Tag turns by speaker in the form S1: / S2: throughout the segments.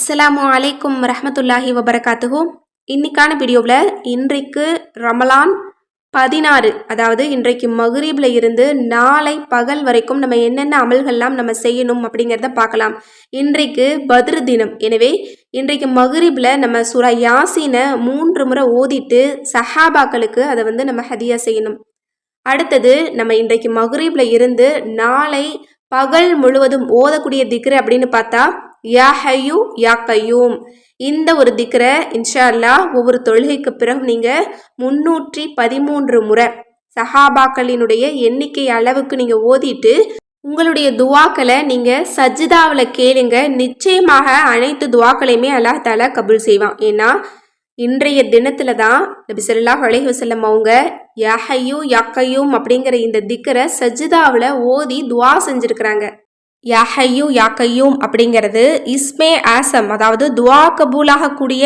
S1: அஸ்லாமு அலைக்கும் ரஹமத்துல்லாஹி வபரகாத்துஹு. இன்றைக்கான வீடியோவில் இன்றைக்கு ரமலான் பதினாறு அதாவது இன்றைக்கு மகரீபில் இருந்து நாளை பகல் வரைக்கும் நம்ம என்னென்ன அமல்கள்லாம் நம்ம செய்யணும் அப்படிங்கிறத பார்க்கலாம். இன்றைக்கு பத்ரு தினம். எனவே இன்றைக்கு மகரீபில் நம்ம சுரா யாசினை மூன்று முறை ஓதிட்டு சஹாபாக்களுக்கு அதை வந்து நம்ம ஹதியா செய்யணும். அடுத்தது நம்ம இன்றைக்கு மகரீபில் இருந்து நாளை பகல் முழுவதும் ஓதக்கூடிய திக்ரு அப்படின்னு பார்த்தா யா ஹையூ யா கையூம். இந்த ஒரு திக்ரை இன்ஷா அல்லாஹ் ஒவ்வொரு தொழுகைக்கு பிறகு நீங்கள் முன்னூற்றி பதிமூன்று முறை சஹாபாக்களினுடைய எண்ணிக்கை அளவுக்கு நீங்கள் ஓதிட்டு உங்களுடைய துவாக்களை நீங்கள் சஜிதாவில் கேளுங்க. நிச்சயமாக அனைத்து துவாக்களையுமே அல்லாஹ் தாலா கபூல் செய்வான். ஏன்னா இன்றைய தினத்தில் தான் நபி ஸல்லல்லாஹு அலைஹி வஸல்லம் அவங்க யஹையூ யக்கையும் அப்படிங்கிற இந்த திக்கரை சஜிதாவில் ஓதி துவா செஞ்சுருக்கிறாங்க. யஹையூ யாக்கையும் அப்படிங்கிறது இஸ்மே ஆசம் அதாவது துவா கபூலாகக்கூடிய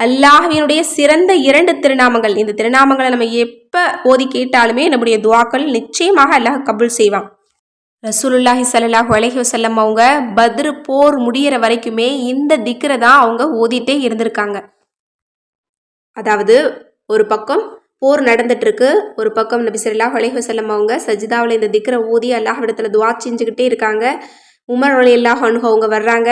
S1: அல்லாஹினுடைய சிறந்த இரண்டு திருநாமங்கள். இந்த திருநாமங்களை நம்ம எப்போ ஓதி கேட்டாலுமே நம்முடைய துவாக்கள் நிச்சயமாக அல்லாஹ் கபூல் செய்வான். ரசூலுல்லாஹி ஸல்லல்லாஹு அலஹி வசல்லம் அவங்க பத்ரு போர் முடியிற வரைக்குமே இந்த திக்கரை தான் அவங்க ஓதிட்டே இருந்திருக்காங்க. அதாவது ஒரு பக்கம் போர் நடந்துட்டுருக்கு. ஒரு பக்கம் நபி ஸல்லல்லாஹு அலைஹி வசல்லம் அவங்க சஜிதாவில் இந்த திக்கரை ஓதி அல்லாஹிடத்தில் துவா செஞ்சுக்கிட்டே இருக்காங்க. உமர் அலி அல்லாஹ் அவங்க வர்றாங்க.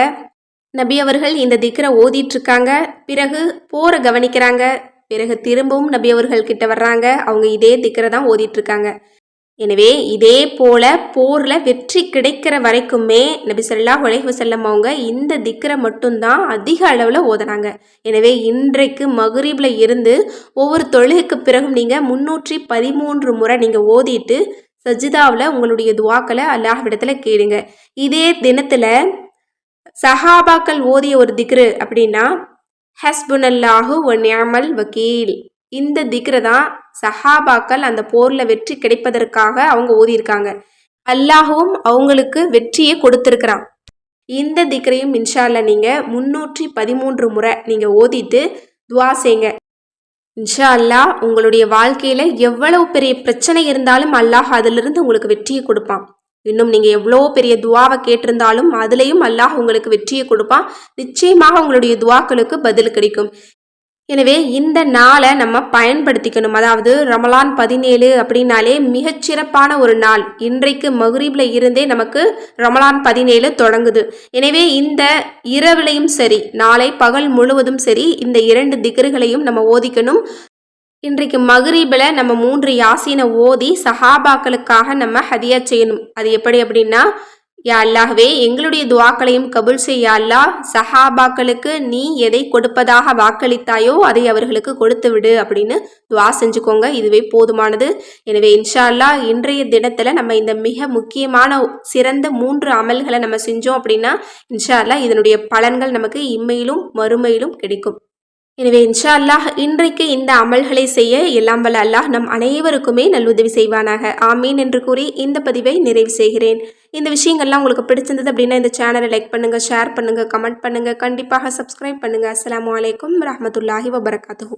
S1: நபி அவர்கள் இந்த திக்கரை ஓதிட்டு இருக்காங்க பிறகு போரை கவனிக்கிறாங்க. பிறகு திரும்பவும் நபி அவர்கள் கிட்ட வர்றாங்க. அவங்க இதே திக்கரை தான் ஓதிட்டு இருக்காங்க எனவே இதே போல போரில் வெற்றி கிடைக்கிற வரைக்குமே நபி ஸல்லல்லாஹு உழைவு வஸல்லம் அவங்க இந்த திக்கரை மட்டும்தான் அதிக அளவில் ஓதுனாங்க. எனவே இன்றைக்கு மகுரீபில் இருந்து ஒவ்வொரு தொழுகைக்கு பிறகும் நீங்கள் முன்னூற்றி பதிமூன்று முறை நீங்கள் ஓதிட்டு சஜிதாவில் உங்களுடைய துவாக்களை அல்லாஹ்விடத்தில் கேளுங்க. இதே தினத்தில் சஹாபாக்கள் ஓதிய ஒரு திக்ரு அப்படின்னா ஹஸ்புனல்லாஹு ஒன் நியாமல் வக்கீல் இந்த திக்ரை தான் சஹாபாக்கள் அந்த போரில் வெற்றி கிடைப்பதற்காக அவங்க ஓதியிருக்காங்க. அல்லாஹுவும் அவங்களுக்கு வெற்றியை கொடுத்துருக்குறான். இந்த திக்ரையும் இன்ஷால்ல நீங்கள் முன்னூற்றி பதிமூன்று முறை நீங்கள் ஓதிட்டு துவா செய்யுங்க இன்ஷா அல்லாஹ் உங்களுடைய வாழ்க்கையில் எவ்வளவு பெரிய பிரச்சனை இருந்தாலும் அல்லாஹ் அதிலிருந்து உங்களுக்கு வெற்றியை கொடுப்பான். இன்னும் நீங்கள் எவ்வளோ பெரிய துவாவை கேட்டிருந்தாலும் அதுலேயும் அல்லாஹ் உங்களுக்கு வெற்றியை கொடுப்பான். நிச்சயமாக உங்களுடைய துவாக்களுக்கு பதில் கிடைக்கும். எனவே இந்த நாளை நம்ம பயன்படுத்திக்கணும். அதாவது ரமலான் பதினேழு அப்படின்னாலே மிகச்சிறப்பான ஒரு நாள். இன்றைக்கு மகுரீப்ல இருந்தே நமக்கு ரமலான் பதினேழு தொடங்குது. எனவே இந்த இரவுலையும் சரி நாளை பகல் முழுவதும் சரி இந்த இரண்டு திகர்களையும் நம்ம ஓதிக்கணும். இன்றைக்கு மகரீபில் நம்ம மூன்று யாசீனை ஓதி சஹாபாக்களுக்காக நம்ம ஹதியா செய்யணும். அது எப்படி அப்படின்னா யா அல்லாஹ்வே எங்களுடைய துவாக்களையும் கபுல் செய்ய அல்லாஹ். சஹாபாக்களுக்கு நீ எதை கொடுப்பதாக வாக்களித்தாயோ அதை அவர்களுக்கு கொடுத்து விடு அப்படின்னு துவா செஞ்சுக்கோங்க. இதுவே போதுமானது. எனவே இன்ஷா அல்லாஹ் இன்றைய தினத்தில் நம்ம இந்த மிக முக்கியமான சிறந்த மூன்று அமல்களை நம்ம செஞ்சோம் அப்படின்னா இன்ஷா அல்லாஹ் இதனுடைய பலன்கள் நமக்கு இம்மையிலும் மறுமையிலும் கிடைக்கும். எனவே இன்ஷா அல்லாஹ் இன்றைக்கு இந்த அமல்களை செய்ய எல்லாம் வல்ல அல்லாஹ் நம் அனைவருக்குமே நல்லுதவி செய்வானாக. ஆமீன் என்று கூறி இந்த பதிவை நிறைவு செய்கிறேன். இந்த விஷயங்கள்லாம் உங்களுக்கு பிடிச்சிருந்தது அப்படின்னா இந்த சேனலை லைக் பண்ணுங்கள் ஷேர் பண்ணுங்கள் கமெண்ட் பண்ணுங்கள் கண்டிப்பாக சப்ஸ்கிரைப் பண்ணுங்கள் அஸ்லாம் அலைக்கும் ரஹமத்துல்லாஹி வபரகாத்து